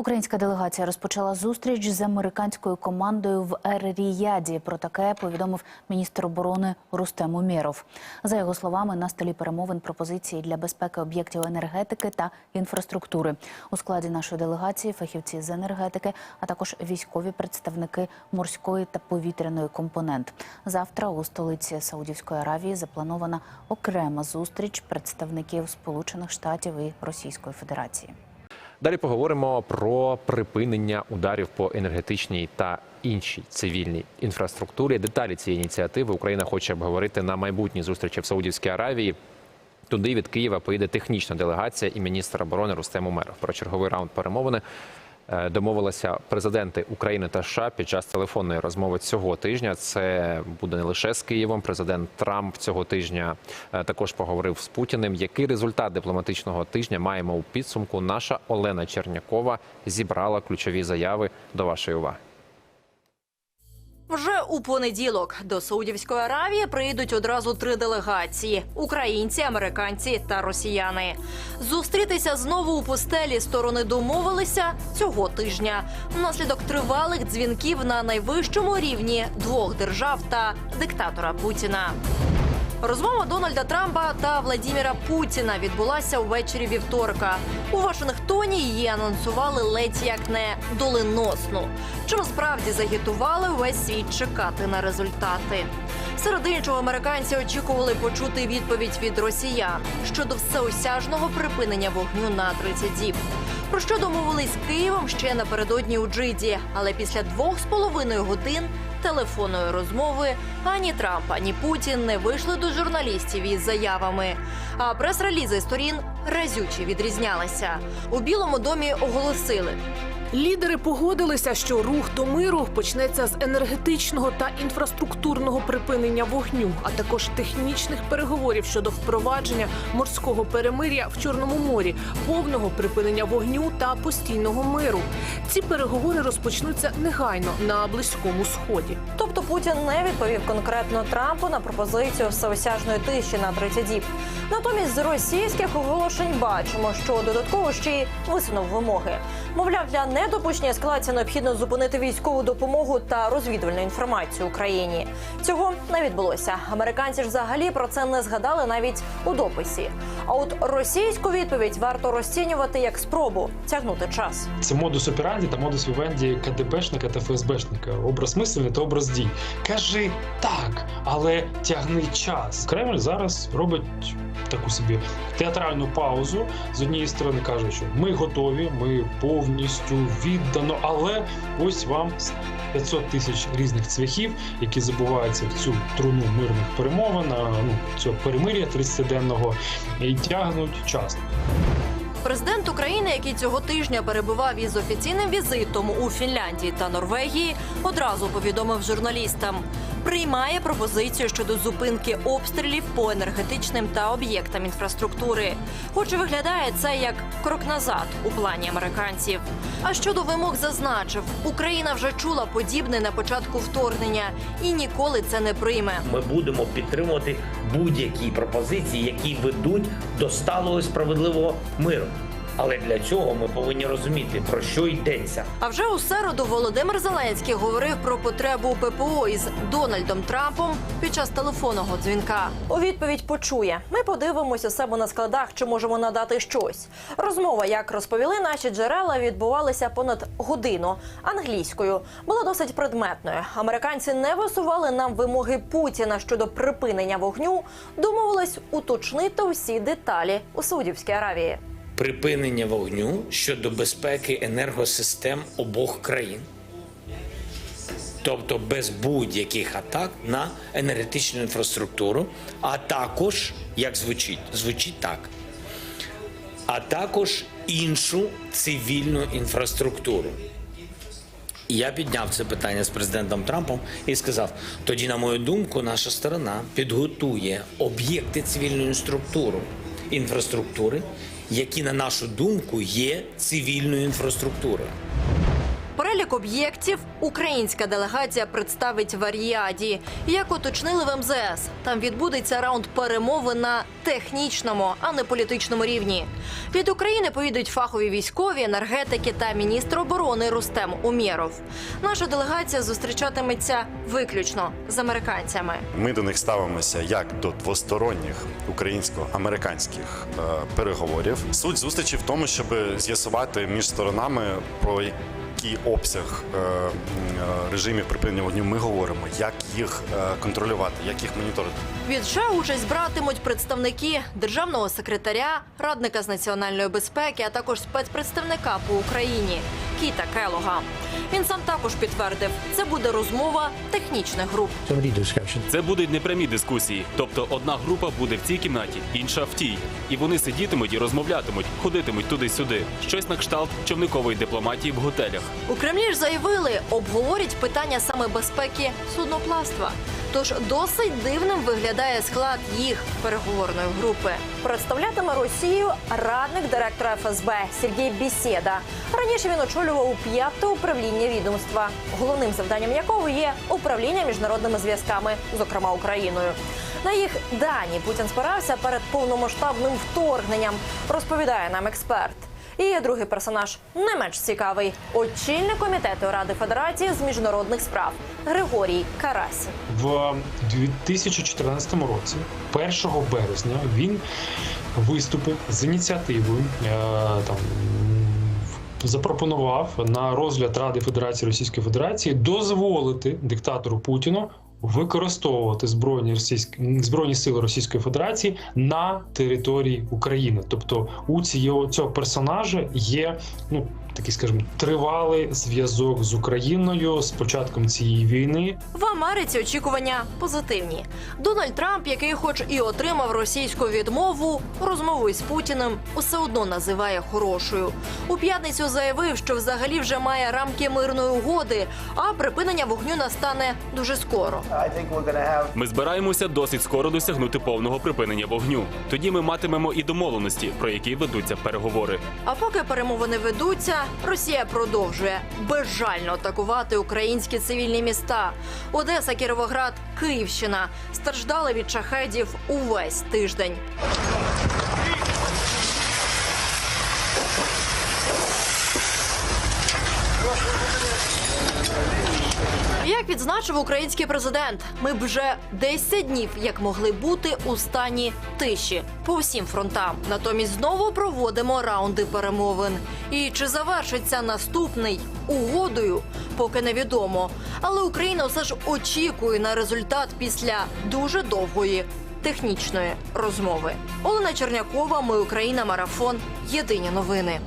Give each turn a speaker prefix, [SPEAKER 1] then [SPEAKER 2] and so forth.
[SPEAKER 1] Українська делегація розпочала зустріч з американською командою в Ер-Ріяді. Про таке повідомив міністр оборони Рустем Умєров. За його словами, на столі перемовин пропозиції для безпеки об'єктів енергетики та інфраструктури. У складі нашої делегації фахівці з енергетики, а також військові представники морської та повітряної компонент. Завтра у столиці Саудівської Аравії запланована окрема зустріч представників Сполучених Штатів і Російської Федерації.
[SPEAKER 2] Далі поговоримо про припинення ударів по енергетичній та іншій цивільній інфраструктурі. Деталі цієї ініціативи Україна хоче обговорити на майбутній зустрічі в Саудівській Аравії. Туди від Києва поїде технічна делегація і міністр оборони Рустем Умеров. Про черговий раунд перемовини домовилися президенти України та США під час телефонної розмови цього тижня. Це буде не лише з Києвом. Президент Трамп цього тижня е, також поговорив з Путіним. Який результат дипломатичного тижня маємо у підсумку? Наша Олена Чернякова зібрала ключові заяви до вашої уваги.
[SPEAKER 3] У понеділок до Саудівської Аравії приїдуть одразу три делегації: українці, американці та росіяни. Зустрітися знову у пустелі сторони домовилися цього тижня внаслідок тривалих дзвінків на найвищому рівні двох держав та диктатора Путіна. Розмова Дональда Трампа та Владіміра Путіна відбулася увечері вівторка. У Вашингтоні її анонсували ледь як не доленосну. Чому справді загітували увесь світ чекати на результати. Серед іншого, американці очікували почути відповідь від росіян щодо всеосяжного припинення вогню на 30 діб. Про що домовились Києвом ще напередодні у Джиді, але після двох з половиною годин телефонної розмови ані Трамп, ані Путін не вийшли до журналістів із заявами. А прес-релізи сторін разюче відрізнялися. У Білому домі оголосили.
[SPEAKER 4] Лідери погодилися, що рух до миру почнеться з енергетичного та інфраструктурного припинення вогню, а також технічних переговорів щодо впровадження морського перемир'я в Чорному морі, повного припинення вогню та постійного миру. Ці переговори розпочнуться негайно на близькому сході.
[SPEAKER 3] Тобто Путін не відповів конкретно Трампу на пропозицію всеосяжної тиші на 30 діб. Натомість з російських оголошень бачимо, що додатково ще й висунув вимоги. Мовляв, для недопущення ескалації необхідно зупинити військову допомогу та розвідувальну інформацію Україні. Цього не відбулося. Американці ж взагалі про це не згадали навіть у дописі. А от російську відповідь варто розцінювати як спробу тягнути час.
[SPEAKER 5] Це модус операнді та модус вівенді КДБшника та ФСБшника. Образ мислення та образ дій. Кажи так, але тягни час. Кремль зараз робить таку собі театральну паузу. З однієї сторони каже, що ми готові, ми повністю віддано, але ось вам 500 тисяч різних цвяхів, які забуваються в цю труну мирних перемовин, ну цього перемир'я 30-денного і тягнуть час.
[SPEAKER 3] Президент України, який цього тижня перебував із офіційним візитом у Фінляндії та Норвегії, одразу повідомив журналістам. Приймає пропозицію щодо зупинки обстрілів по енергетичним та об'єктам інфраструктури. Хоч і виглядає це як крок назад у плані американців. А щодо вимог зазначив, Україна вже чула подібне на початку вторгнення і ніколи це не прийме.
[SPEAKER 6] Ми будемо підтримувати будь-які пропозиції, які ведуть до сталого і справедливого миру. Але для цього ми повинні розуміти, про що йдеться.
[SPEAKER 3] А вже у середу Володимир Зеленський говорив про потребу ППО із Дональдом Трампом під час телефонного дзвінка. У відповідь почує: ми подивимося себе на складах, чи можемо надати щось. Розмова, як розповіли наші джерела, відбувалася понад годину англійською. Була досить предметною. Американці не висували нам вимоги Путіна щодо припинення вогню. Домовились уточнити усі деталі у Саудівській Аравії.
[SPEAKER 6] Припинення вогню щодо безпеки енергосистем обох країн. Тобто без будь-яких атак на енергетичну інфраструктуру, а також, як звучить, звучить так, а також іншу цивільну інфраструктуру. Я підняв це питання з президентом Трампом і сказав: тоді, на мою думку, наша сторона підготує об'єкти цивільної структури, інфраструктури, які, на нашу думку, є цивільною інфраструктурою.
[SPEAKER 3] Перелік об'єктів українська делегація представить в Аріаді. Як уточнили в МЗС, там відбудеться раунд перемовин на технічному, а не політичному рівні. Від України поїдуть фахові військові, енергетики та міністр оборони Рустем Умєров. Наша делегація зустрічатиметься виключно з американцями.
[SPEAKER 7] Ми до них ставимося як до двосторонніх українсько-американських е, переговорів. Суть зустрічі в тому, щоб з'ясувати між сторонами про який обсяг е, е, режимів припинення вогню ми говоримо, як їх е, контролювати, як їх моніторити.
[SPEAKER 3] Від США участь братимуть представники державного секретаря, радника з національної безпеки, а також спецпредставника по Україні Кіта Келога. Він сам також підтвердив, це буде розмова технічних груп.
[SPEAKER 8] Це будуть непрямі дискусії. Тобто одна група буде в цій кімнаті, інша в тій. І вони сидітимуть і розмовлятимуть, ходитимуть туди-сюди. Щось на кшталт човникової дипломатії в готелях.
[SPEAKER 3] У Кремлі ж заявили, обговорять питання саме безпеки судноплавства. Тож досить дивним виглядає склад їх переговорної групи. Представлятиме Росію радник директора ФСБ Сергій Бісєда. Раніше він очолював п'яте управління відомства, головним завданням якого є управління міжнародними зв'язками, зокрема Україною. На їх дані Путін спирався перед повномасштабним вторгненням, розповідає нам експерт. І другий персонаж не менш цікавий очільник комітету Ради Федерації з міжнародних справ Григорій Карасін.
[SPEAKER 5] В 2014 році, 1 березня, він виступив з ініціативою е, там. Запропонував на розгляд Ради Федерації Російської Федерації дозволити диктатору Путіну використовувати збройні російські збройні сили Російської Федерації на території України. Тобто у цього, цього персонажа є ну такий, скажімо, тривалий зв'язок з Україною з початком цієї війни.
[SPEAKER 3] В Америці очікування позитивні. Дональд Трамп, який, хоч і отримав російську відмову, розмову із Путіним усе одно називає хорошою. У п'ятницю заявив, що взагалі вже має рамки мирної угоди, а припинення вогню настане дуже скоро.
[SPEAKER 8] Ми збираємося досить скоро досягнути повного припинення вогню. Тоді ми матимемо і домовленості, про які ведуться переговори.
[SPEAKER 3] А поки перемовини ведуться, Росія продовжує безжально атакувати українські цивільні міста. Одеса, Кіровоград, Київщина страждали від шахедів увесь тиждень. Як відзначив український президент, ми вже 10 днів як могли бути у стані тиші по всім фронтам. Натомість знову проводимо раунди перемовин. І чи завершиться наступний угодою, поки невідомо. Але Україна все ж очікує на результат після дуже довгої технічної розмови. Олена Чернякова, ми Україна, марафон. Єдині новини.